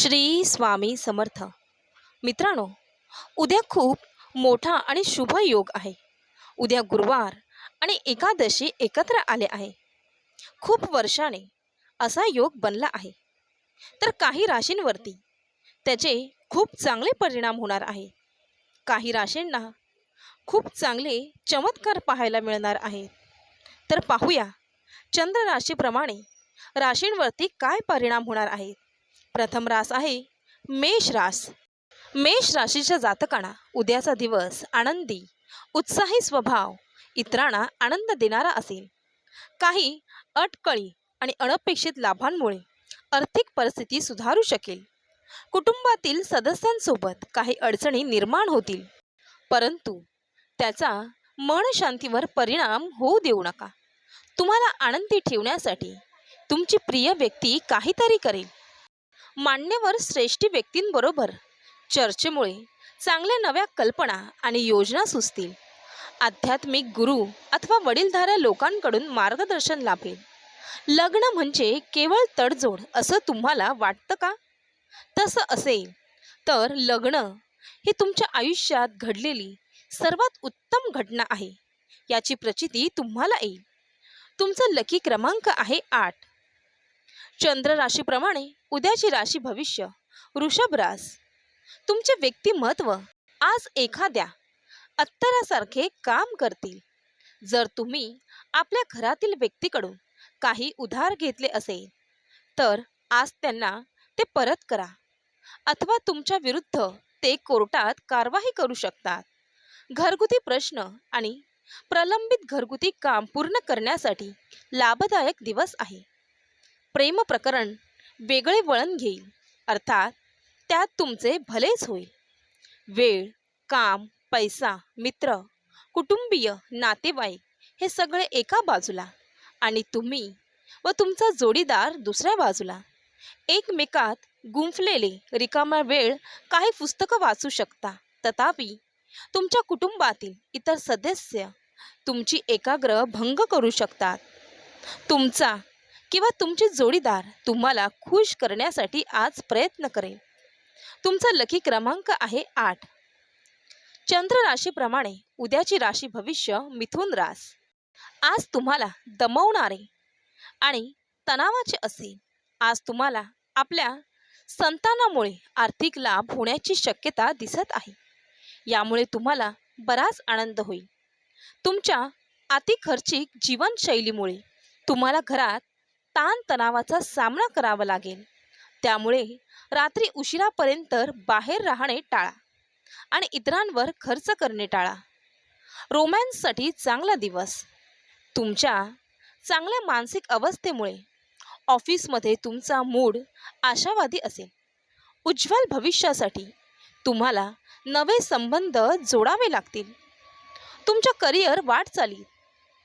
श्री स्वामी समर्थ. मित्रांनो उद्या खूप मोठा आणि शुभ योग आहे. उद्या गुरुवार आणि एकादशी एकत्र आले आहे. खूप वर्षाने असा योग बनला आहे. तर काही राशींवरती त्याचे खूप चांगले परिणाम होणार आहे. काही राशींना खूप चांगले चमत्कार पाहायला मिळणार आहेत. तर पाहूया चंद्र राशीप्रमाणे राशींवरती काय परिणाम होणार आहेत. प्रथम रास आहे मेष रास. मेष राशीच्या जातकांना उद्याचा दिवस आनंदी उत्साही स्वभाव इतरांना आनंद देणारा असेल. काही अटकळी आणि अनपेक्षित लाभांमुळे आर्थिक परिस्थिती सुधारू शकेल. कुटुंबातील सदस्यांसोबत काही अडचणी निर्माण होतील. परंतु त्याचा मन शांतीवर परिणाम होऊ देऊ नका. तुम्हाला आनंदी ठेवण्यासाठी तुमची प्रिय व्यक्ती काहीतरी करेल. मान्यवर श्रेष्ठी व्यक्तींबरोबर चर्चेमुळे चांगल्या नव्या कल्पना आणि योजना सुचतील. आध्यात्मिक गुरु अथवा वडीलधाऱ्या लोकांकडून मार्गदर्शन लाभेल. लग्न म्हणजे केवळ तडजोड असं तुम्हाला वाटतं का? तसं असेल तर लग्न ही तुमच्या आयुष्यात घडलेली सर्वात उत्तम घटना आहे. याची प्रचिती तुम्हाला येईल. तुमचा लकी क्रमांक आहे आठ. चंद्र राशीप्रमाणे उद्याची राशी भविष्य. वृषभ रास. तुमचे व्यक्तिमत्व आज एखाद्या अत्तरासारखे काम करतील. जर तुम्ही आपल्या घरातील व्यक्तीकडून काही उधार घेतले असेल तर आज त्यांना ते परत करा. अथवा तुमच्या विरुद्ध ते कोर्टात कारवाई करू शकतात. घरगुती प्रश्न आणि प्रलंबित घरगुती काम पूर्ण करण्यासाठी लाभदायक दिवस आहे. प्रेम प्रकरण वेगळे वळण घेईल. अर्थात त्यात तुमचे भलेच होईल. वेळ काम पैसा मित्र कुटुंबीय नातेवाईक हे सगळे एका बाजूला. आणि तुम्ही व तुमचा जोडीदार दुसऱ्या बाजूला. एकमेकात गुंफलेले रिकामा वेळ काही पुस्तकं वाचू शकता. तथापि तुमच्या कुटुंबातील इतर सदस्य तुमची एकाग्र भंग करू शकतात. तुमचा किंवा तुमचे जोडीदार तुम्हाला खुश करण्यासाठी आज प्रयत्न करेल तुमचा लकी क्रमांक आहे आठ. चंद्र राशीप्रमाणे उद्याची राशी भविष्य मिथुन रास. आज तुम्हाला दमवणारे आणि तणावाचे असेल. आज तुम्हाला आपल्या संतानामुळे आर्थिक लाभ होण्याची शक्यता दिसत आहे. यामुळे तुम्हाला बराच आनंद होईल. तुमच्या अतिखर्चिक जीवनशैलीमुळे तुम्हाला घरात ताणतणावाचा सामना करावा लागेल. त्यामुळे रात्री उशिरापर्यंत बाहेर राहणे टाळा आणि इतरांवर खर्च करणे टाळा. रोमॅन्ससाठी चांगला दिवस. तुमच्या चांगल्या मानसिक अवस्थेमुळे ऑफिसमध्ये तुमचा मूड आशावादी असेल. उज्ज्वल भविष्यासाठी तुम्हाला नवे संबंध जोडावे लागतील. तुमच्या करिअर वाटचाली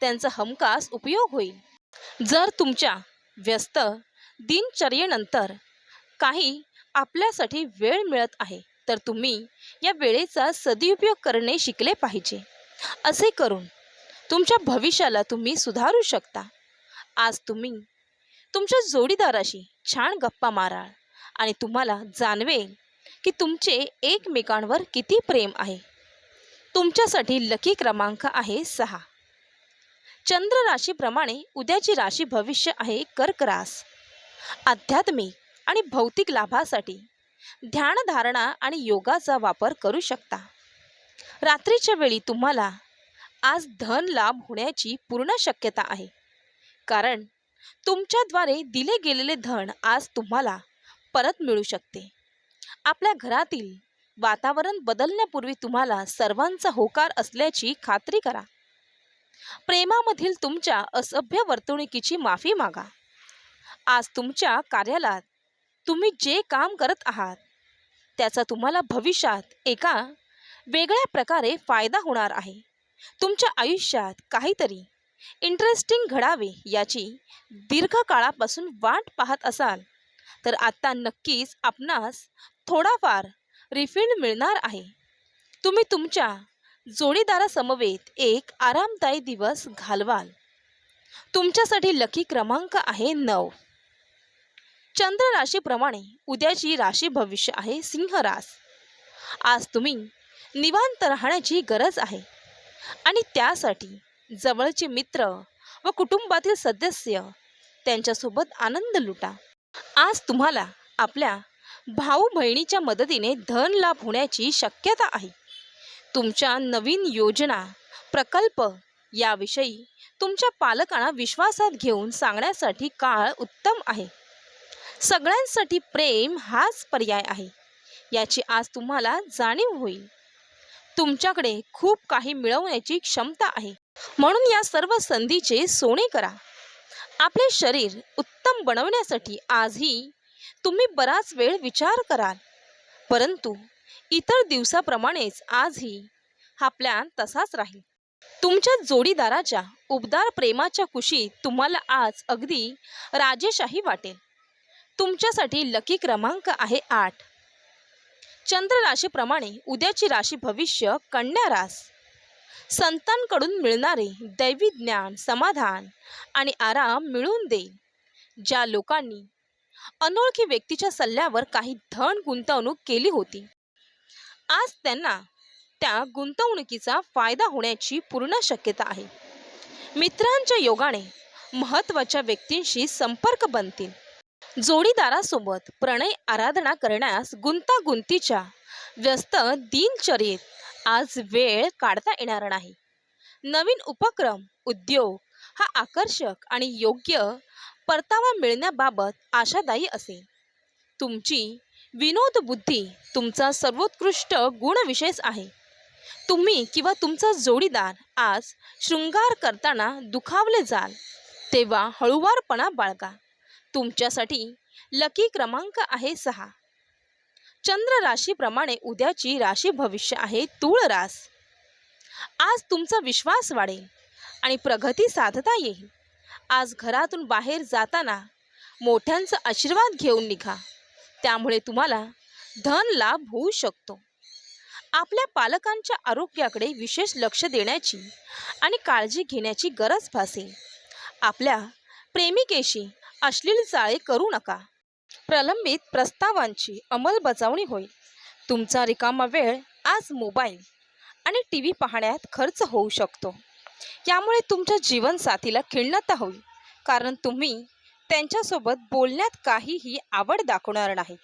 त्यांचा हमखास उपयोग होईल. जर तुमच्या व्यस्त दिनचर्येनंतर काही आपल्यासाठी वेळ मिळत आहे तर तुम्ही या वेळेचा सदुपयोग करणे शिकले पाहिजे. असे करून तुमच्या भविष्याला तुम्ही सुधारू शकता. आज तुम्ही तुमच्या जोडीदाराशी छान गप्पा माराल आणि तुम्हाला जाणवेल की तुमचे एकमेकांवर किती प्रेम आहे. तुमच्यासाठी लकी क्रमांक आहे सहा. चंद्र राशीप्रमाणे उद्याची राशी भविष्य आहे कर्करास. आध्यात्मिक आणि भौतिक लाभासाठी ध्यानधारणा आणि योगाचा वापर करू शकता. रात्रीच्या वेळी तुम्हाला आज धन लाभ होण्याची पूर्ण शक्यता आहे. कारण तुमच्याद्वारे दिले गेलेले धन आज तुम्हाला परत मिळू शकते. आपल्या घरातील वातावरण बदलण्यापूर्वी तुम्हाला सर्वांचा होकार असल्याची खात्री करा. प्रेमामधील तुमच्या असभ्य वर्तणुकीची माफी मागा. आज तुमच्या कार्यालयात तुम्ही जे काम करत आहात त्याचा तुम्हाला भविष्यात एका वेगळ्या प्रकारे फायदा होणार आहे. तुमच्या आयुष्यात काहीतरी इंटरेस्टिंग घडावे याची दीर्घकाळापासून वाट पाहत असाल तर आता नक्कीच आपणास थोडाफार रिफिंड मिळणार आहे. तुम्ही तुमच्या जोडीदारासमवेत एक आरामदायी दिवस घालवाल. तुमच्यासाठी लकी क्रमांक आहे नऊ. चंद्र राशीप्रमाणे उद्याची राशी भविष्य आहे सिंह रास. आज तुम्ही निवांत राहण्याची गरज आहे. आणि त्यासाठी जवळचे मित्र व कुटुंबातील सदस्य त्यांच्यासोबत आनंद लुटा. आज तुम्हाला आपल्या भाऊ बहिणीच्या मदतीने धन लाभ होण्याची शक्यता आहे. तुमच्या नवीन योजना प्रकल्प याविषयी तुमच्या पालकांना विश्वासात घेऊन सांगण्यासाठी काळ उत्तम आहे. सगळ्यांसाठी प्रेम हाच पर्याय आहे. याची आज तुम्हाला जाणीव होईल. तुमच्याकडे खूप काही मिळवण्याची क्षमता आहे. म्हणून या सर्व संधीचे सोने करा. आपले शरीर उत्तम बनवण्यासाठी आजही तुम्ही बराच वेळ विचार कराल. परंतु इतर दिवसाप्रमाणेच आजही हा प्लॅन तसाच राहील. तुमच्या जोडीदाराच्या उबदार प्रेमाच्या कुशीत तुम्हाला आज अगदी राजेशाही वाटेल. तुमच्यासाठी लकी क्रमांक आहे आठ. चंद्र राशीप्रमाणे उद्याची राशी भविष्य कन्या रास. संतांकडून मिळणारे दैवी ज्ञान समाधान आणि आराम मिळवून देईल. ज्या लोकांनी अनोळखी व्यक्तीच्या सल्ल्यावर काही धन गुंतवणूक केली होती आज त्यांना त्या गुंतवणुकीचा फायदा होण्याची पूर्ण शक्यता आहे. मित्रांच्या योगाने महत्त्वाच्या व्यक्तींशी संपर्क बनतील. जोडीदारासोबत प्रणय आराधना करण्यास गुंतागुंतीच्या व्यस्त दिनचर्येत आज वेळ काढता येणार नाही. नवीन उपक्रम उद्योग हा आकर्षक आणि योग्य परतावा मिळण्याबाबत आशादायी असेल. तुमची विनोद बुद्धी तुमचा सर्वोत्कृष्ट गुणविशेष आहे. तुम्ही किंवा तुमचा जोडीदार आज शृंगार करताना दुखावले जाल तेव्हा हळुवारपणा बाळगा. तुमच्यासाठी लकी क्रमांक आहे सहा. चंद्र राशीप्रमाणे उद्याची राशी भविष्य आहे तूळ रास. आज तुमचा विश्वास वाढेल आणि प्रगती साधता येईल. आज घरातून बाहेर जाताना मोठ्यांचा आशीर्वाद घेऊन निघा. त्यामुळे तुम्हाला धन लाभ होऊ शकतो. आपल्या पालकांच्या आरोग्याकडे विशेष लक्ष देण्याची आणि काळजी घेण्याची गरज भासेल आपल्या प्रेमिकेशी अश्लील चाळे करू नका. प्रलंबित प्रस्तावांची अंमलबजावणी होईल तुमचा रिकामा वेळ आज मोबाईल आणि टी व्ही पाहण्यात खर्च होऊ शकतो. यामुळे तुमच्या जीवनसाथीला खिळणता होईल. कारण तुम्ही त्यांच्यासोबत बोलण्यात काहीही आवड दाखवणार नाही.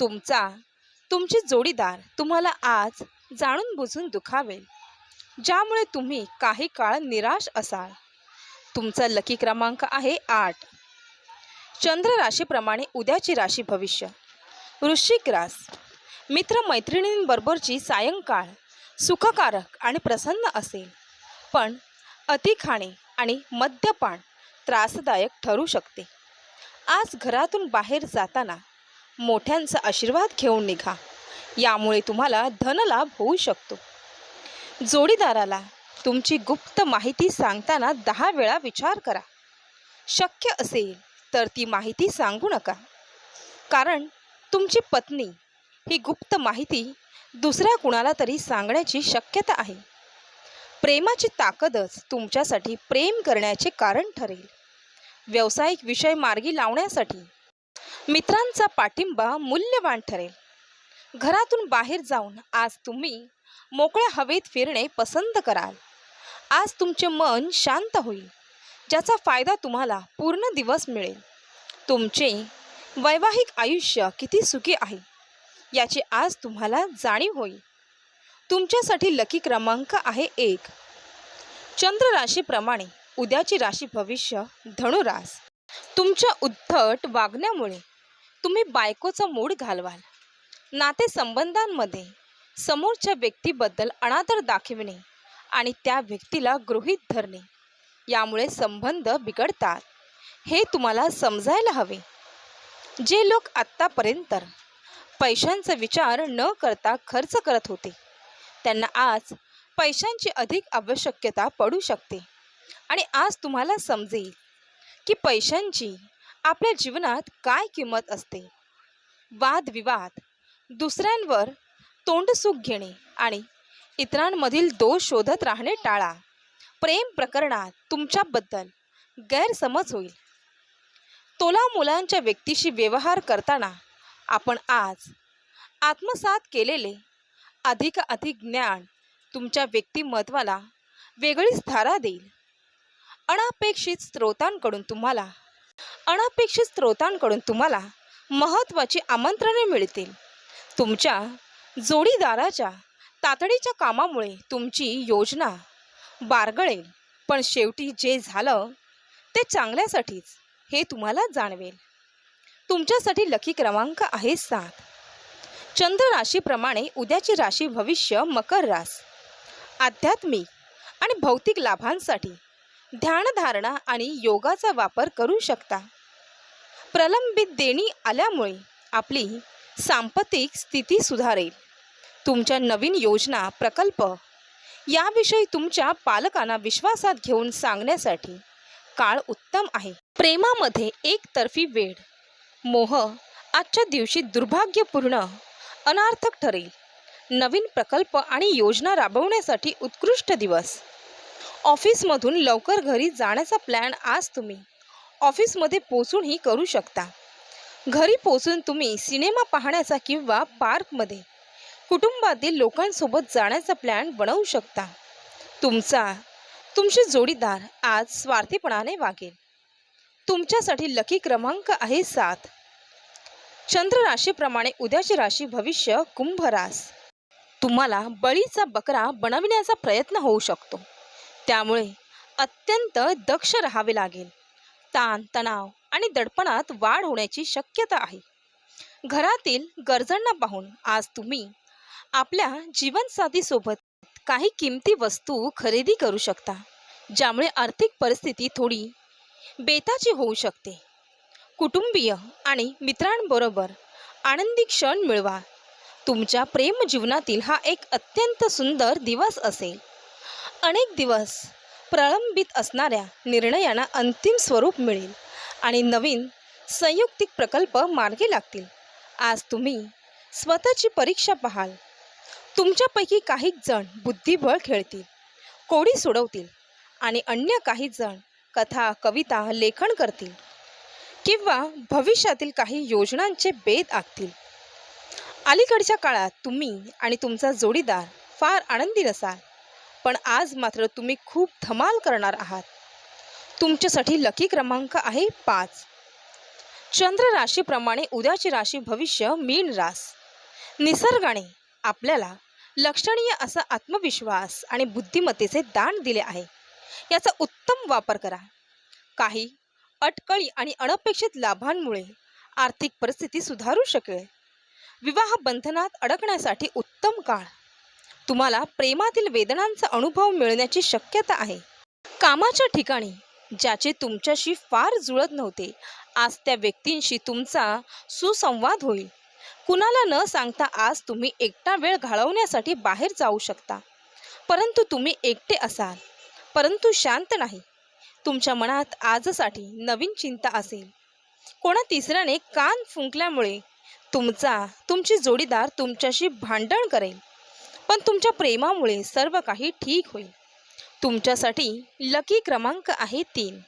तुमचा तुमची जोडीदार तुम्हाला आज जाणून बुजून दुखावेल. ज्यामुळे तुम्ही काही काळ निराश असाल. तुमचा लकी क्रमांक आहे आठ. चंद्र राशीप्रमाणे उद्याची राशी भविष्य. वृश्चिक रास. मित्रमैत्रिणींबरोबरची सायंकाळ सुखकारक आणि प्रसन्न असेल. पण अति खाणे आणि मद्यपान त्रासदायक ठरू शकते. आज घरातून बाहेर जाताना मोठ्यांचा आशीर्वाद घेऊन निघा. यामुळे तुम्हाला धनलाभ होऊ शकतो. जोडीदाराला तुमची गुप्त माहिती सांगताना दहा वेळा विचार करा. शक्य असेल तर ती माहिती सांगू नका. कारण तुमची पत्नी ही गुप्त माहिती दुसऱ्या कुणाला तरी सांगण्याची शक्यता आहे. प्रेमाची ताकदच तुमच्यासाठी प्रेम करण्याचे कारण ठरेल. व्यावसायिक विषय मार्गी लावण्यासाठी मित्रांचा पाठिंबा मूल्यवान ठरेल. घरातून बाहेर जाऊन आज तुम्ही मोकळ्या हवेत फिरणे पसंत कराल. आज तुमचे मन शांत होईल ज्याचा फायदा तुम्हाला पूर्ण दिवस मिळेल. तुमचे वैवाहिक आयुष्य किती सुखी आहे याची आज तुम्हाला जाणीव होईल. तुमच्यासाठी लकी क्रमांक आहे एक. चंद्र राशीप्रमाणे उद्याची राशी भविष्य धनुरास. तुमच्या उद्धट वागण्यामुळे तुम्ही बायकोचा मूड घालवाल. नातेसंबंधांमध्ये समोरच्या व्यक्तीबद्दल अनादर दाखविणे आणि त्या व्यक्तीला गृहीत धरणे. यामुळे संबंध बिघडतात. हे तुम्हाला समजायला हवे. जे लोक आत्तापर्यंत पैशांचा विचार न करता खर्च करत होते त्यांना आज पैशांची अधिक आवश्यकता पडू शकते. आणि आज तुम्हाला समजेल की पैशांची आपल्या जीवनात काय किंमत असते. वादविवाद दुसऱ्यांवर तोंडसुख घेणे आणि इतरांमधील दोष शोधत राहणे टाळा. प्रेम प्रकरणात तुमच्याबद्दल गैरसमज होईल. तोला मुलांच्या व्यक्तीशी व्यवहार करताना आपण आज आत्मसात केलेले अधिक अधिक ज्ञान तुमच्या व्यक्तिमत्वाला वेगळीच धारा देईल. अनपेक्षित स्रोतांकडून तुम्हाला अनपेक्षित स्रोतांकडून तुम्हाला महत्त्वाची आमंत्रणे मिळतील. तुमच्या जोडीदाराच्या तातडीच्या कामामुळे तुमची योजना बारगळेल. पण शेवटी जे झालं ते चांगल्यासाठीच हे तुम्हाला जाणवेल. तुमच्यासाठी लकी क्रमांक आहे सात. चंद्र राशीप्रमाणे उद्याची राशी भविष्य मकर रास. आध्यात्मिक आणि भौतिक लाभांसाठी ध्यानधारणा आणि योगाचा वापर करू शकता. प्रलंबित देणी आल्यामुळे आपली सांपत्तिक स्थिती सुधारेल. तुमच्या नवीन योजना प्रकल्प याविषयी तुमच्या पालकांना विश्वासात घेऊन सांगण्यासाठी काळ उत्तम आहे. प्रेमामध्ये एकतर्फी वेळ मोह आजच्या दिवशी दुर्भाग्यपूर्ण अनार्थक ठरेल. नवीन प्रकल्प आणि योजना राबवण्यासाठी उत्कृष्ट दिवस. ऑफिसमधून लवकर घरी जाण्याचा प्लॅन आज तुम्ही. ऑफिसमध्ये पोचूनही करू शकता. घरी पोचून तुम्ही सिनेमा पाहण्याचा किंवा पार्कमध्ये कुटुंबातील लोकांसोबत जाण्याचा प्लॅन बनवू शकता. तुमचा तुमचे जोडीदार आज स्वार्थीपणाने वागेल. तुमच्यासाठी लकी क्रमांक आहे सात. चंद्र राशीप्रमाणे उद्याची राशी भविष्य कुंभ रास तुम्हाला बळीचा बकरा बनविण्याचा प्रयत्न होऊ शकतो. त्यामुळे अत्यंत दक्ष राहावे लागेल. ताण तणाव आणि दडपणात वाढ होण्याची शक्यता आहे. घरातील गरजांना पाहून आज तुम्ही आपल्या जीवनसाथीसोबत काही किमती वस्तू खरेदी करू शकता ज्यामुळे आर्थिक परिस्थिती थोडी बेताची होऊ शकते. कुटुंबीय आणि मित्रांबरोबर आनंदी क्षण मिळवा. तुमच्या प्रेम जीवनातील हा एक अत्यंत सुंदर दिवस असेल. अनेक दिवस प्रलंबित असणाऱ्या निर्णयांना अंतिम स्वरूप मिळेल आणि नवीन संयुक्तिक प्रकल्प मार्गी लागतील. आज तुम्ही स्वतःची परीक्षा पाहाल. तुमच्यापैकी काही जण बुद्धिबळ खेळतील कोडी सोडवतील आणि अन्य काही जण कथा कविता लेखन करतील किंवा भविष्यातील काही योजनांचे बेद आखतील. अलीकडच्या काळात तुम्ही आणि तुमचा जोडीदार फार आनंदी नसाल. पण आज मात्र तुम्ही खूप धमाल करणार आहात. तुमच्यासाठी लकी क्रमांक आहे पाच. चंद्र राशीप्रमाणे उद्याची राशी भविष्य मीन रास. निसर्गाने आपल्याला लक्षणीय असा आत्मविश्वास आणि बुद्धिमत्तेचे दान दिले आहे. याचा उत्तम वापर करा. काही अटकळी आणि अनपेक्षित लाभांमुळे आर्थिक परिस्थिती सुधारू शकेल. विवाह बंधनात अडकण्यासाठी उत्तम काळ. तुम्हाला प्रेमातील वेदनांचा अनुभव मिळण्याची शक्यता आहे. कामाच्या ठिकाणी ज्याचे तुमच्याशी फार जुळत नव्हते आज त्या व्यक्तींशी तुमचा सुसंवाद होईल. कुणाला न सांगता आज तुम्ही एकटा वेळ घालवण्यासाठी बाहेर जाऊ शकता. परंतु तुम्ही एकटे असाल. परंतु शांत नाही. तुमच्या मनात आजसाठी नवीन चिंता असेल. कोणा तिसऱ्याने कान फुंकल्यामुळे तुमचा तुमची जोडीदार तुमच्याशी भांडण करेल. पण तुमच्या प्रेमामुळे सर्व काही ठीक होईल. तुमच्यासाठी लकी क्रमांक आहे तीन.